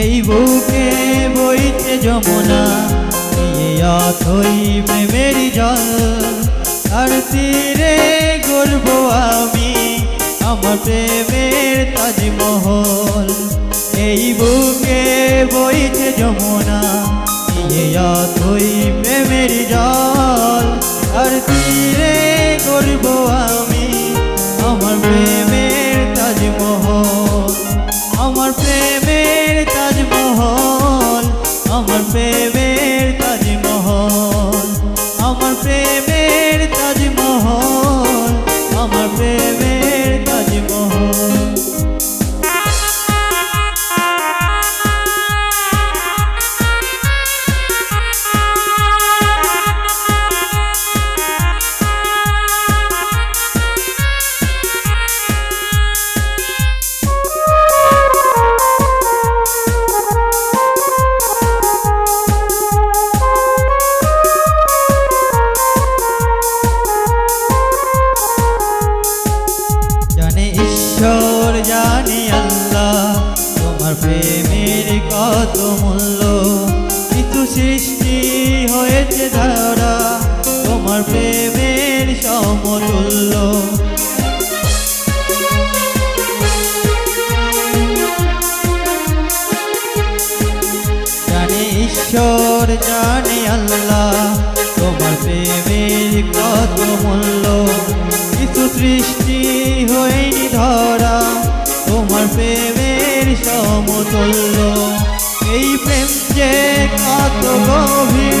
এই বুকে বইতে যমুনা, নিয়ে অথই প্রেমের জল। আর তীরে গড়ব আমি আমার প্রেমের তাজমহল। এই বুকে বইতে যমুনা, নিয়ে অথই প্রেমের জল। আর তীরে গড়ব আমি আমার প্রেম আমার প্রেমের প্রেমের কত মূল্য? কিছু সৃষ্টি হয়েছে ধারা, তোমার প্রেমের সমতুল্য। জানে ঈশ্বর, জানে আল্লাহ, তোমার প্রেমের কত মূল্য? কিছু সৃষ্টি হয়নি ধরা, তোমার প্রেমের সমতুল্য। এই প্রেম যে কত গভীর,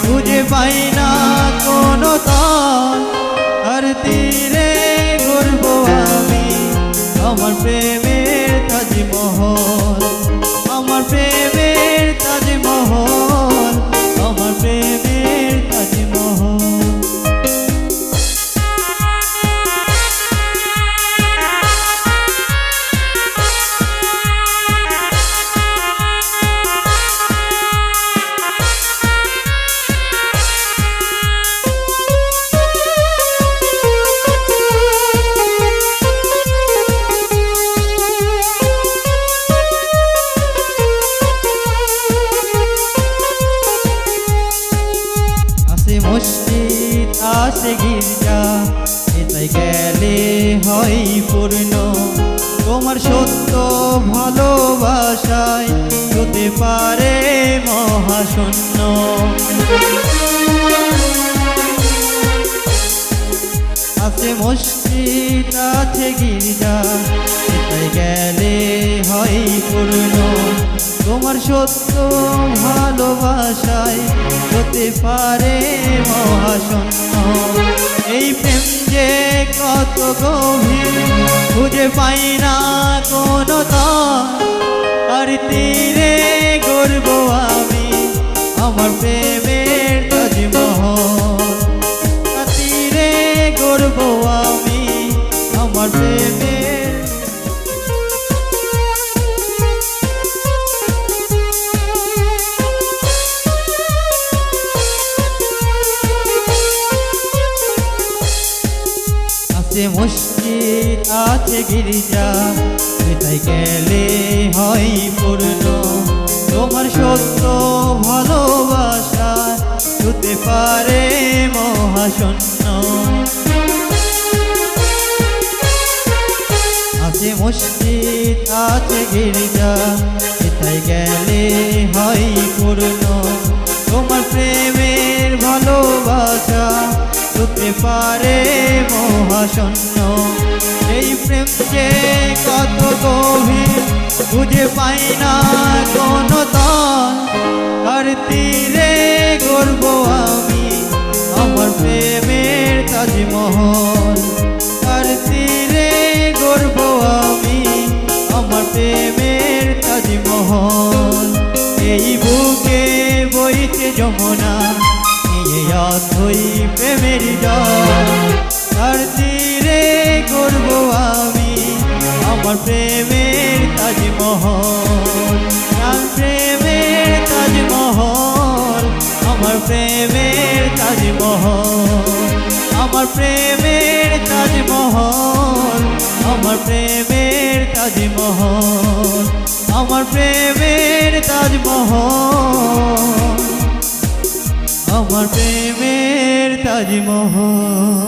খুঁজে পাই না কোনো তার তীরে গর্ব আমি, আমার প্রেমের আছে গির্জা এটাই গেলে হয় পূর্ণ। তোমার সত্য ভালোবাসায় হতে পারে মহাশূন্য। আছে মসজিদ, আছে গির্জা তোমার সত্য ভালোবাসায় হতে পারে মহাশূন্য এই প্রেম যে কত গভীর, খুঁজে পাই না কোনো আর তীরে গর্ব আমি আমার প্রেমের আছে মসজিদ আছে গির্জা, সেটাই গেলে হয় পূর্ণ। তোমার সত্য ভালোবাসা হতে পারে মহাশূন্য। আছে মসজিদ, আছে গির্জা পারে মহাশূন্য। এই প্রেম যে কত গভীর বুঝে পাই না কোনো তল আর তীরে গর্ব আমি আমার প্রেমের তাজমহল। আর তীরে গর্ব আমি আমার প্রেমের তাজমহল। এই বুকে বইতে যমুনা অথই প্রেমের আর তীরে গর্ব আমি আমার প্রেমের তাজমহল। আমার প্রেমের তাজমহল, আমার প্রেমের তাজমহল। আমার প্রেমের তাজমহল, আমার প্রেমের তাজমহল। আমার প্রেমের তাজমহল। তাজমহল।